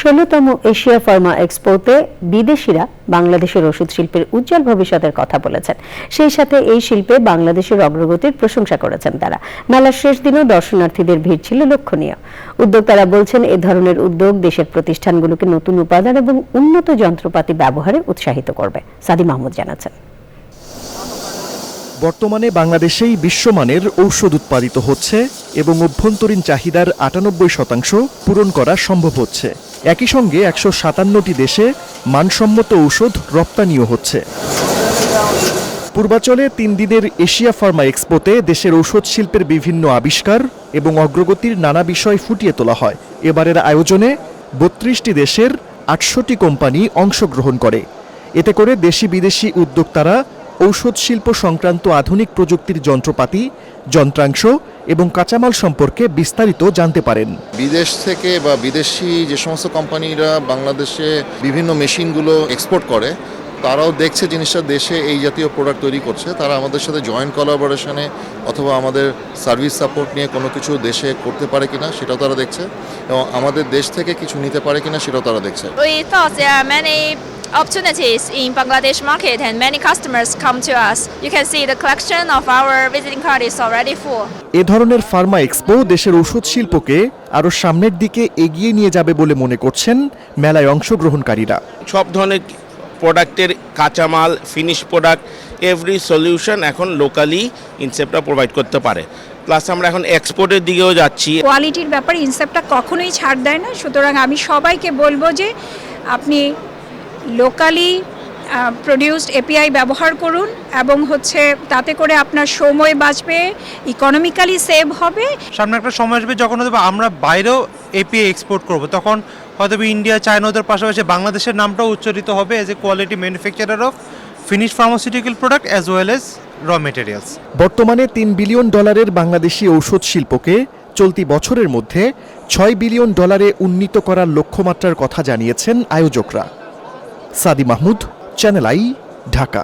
ষোলতম Asia Pharma এক্সপোতে বিদেশিরা বাংলাদেশের ওষুধ শিল্পের উজ্জ্বল ভবিষ্যতের কথা বলেছেন। সেই সাথে এই শিল্পে বাংলাদেশের অগ্রগতির প্রশংসা করেছেন তারা। মেলার শেষ দিনেও দর্শনার্থীদের ভিড় ছিল লক্ষণীয়। উদ্যোক্তারা বলছেন, এ ধরনের উদ্যোগ দেশের প্রতিষ্ঠানগুলোকে নতুন উপাদান এবং উন্নত যন্ত্রপাতি ব্যবহারে উৎসাহিত করবে সাদি মাহমুদ জানাচ্ছেন। বর্তমানে বাংলাদেশেই বিশ্বমানের ঔষধ উৎপাদিত হচ্ছে এবং অভ্যন্তরীণ চাহিদার আটানব্বই শতাংশ পূরণ করা সম্ভব হচ্ছে। একই সঙ্গে একশো সাতান্নটি দেশে মানসম্মত ঔষধ রপ্তানিও হচ্ছে। পূর্বাচলে তিন দিনের এশিয়া ফার্মা এক্সপোতে দেশের ঔষধ শিল্পের বিভিন্ন আবিষ্কার এবং অগ্রগতির নানা বিষয় ফুটিয়ে তোলা হয়। এবারের আয়োজনে বত্রিশটি দেশের আটশোটি কোম্পানি অংশগ্রহণ করে। এতে করে দেশি বিদেশি উদ্যোক্তারা ঔষধ শিল্প সংক্রান্ত আধুনিক প্রযুক্তির যন্ত্রপাতি, যন্ত্রাংশ এবং কাঁচামাল সম্পর্কে বিস্তারিত জানতে পারেন। বিদেশ থেকে বা বিদেশি যে সমস্ত কোম্পানিরা বাংলাদেশে বিভিন্ন মেশিনগুলো এক্সপোর্ট করে তারাও দেখছে জিনিসটা দেশে এই জাতীয় প্রোডাক্ট তৈরি করছে তারা আমাদের সাথে জয়েন্ট কোলাবোরেশনে অথবা আমাদের সার্ভিস সাপোর্ট নিয়ে কোনো কিছু দেশে করতে পারে কিনা সেটাও তারা দেখছে এবং আমাদের দেশ থেকে কিছু নিতে পারে কিনা সেটাও তারা দেখছে We thought there are many opportunities in Bangladesh market and many customers come to us. You can see the collection of our visiting card is already full. এ ধরনের ফার্মা এক্সপো দেশের ওষুধ শিল্পকে আরও সামনের দিকে এগিয়ে নিয়ে যাবে বলে মনে করছেন মেলায় অংশগ্রহণকারীরা সব ধরনের প্রোডাক্টের কাঁচামাল ফিনিশ প্রোডাক্ট এভরি সলিউশন এখন লোকালি ইনসেপ্টটা প্রোভাইড করতে পারে। প্লাস আমরা এখন এক্সপোর্টের দিকেও যাচ্ছি। কোয়ালিটির ব্যাপারে ইনসেপ্টটা কখনোই ছাড় দেয় না। সুতরাং আমি সবাইকে বলব যে আপনি লোকালি প্রডিউসড এপিআই ব্যবহার করুন এবং হচ্ছে তাতে করে আপনার সময় বাঁচবে ইকোনমিক্যালি সেভ হবে। সামনে একটা সময় আসবে যখন আমরা বাইরেও এপিআই এক্সপোর্ট করব। তখন হয়তো বা ইন্ডিয়া, চায়না, ওদের পাশাপাশি বাংলাদেশের নামটাও উচ্চারিত হবে as a quality manufacturer of finish pharmaceutical product as well as raw materials বর্তমানে তিন বিলিয়ন ডলারের বাংলাদেশি ঔষধ শিল্পকে চলতি বছরের মধ্যে ছয় বিলিয়ন ডলারে উন্নীত করার লক্ষ্যমাত্রার কথা জানিয়েছেন আয়োজকরা। Sadi Mahmud channel I Dhaka.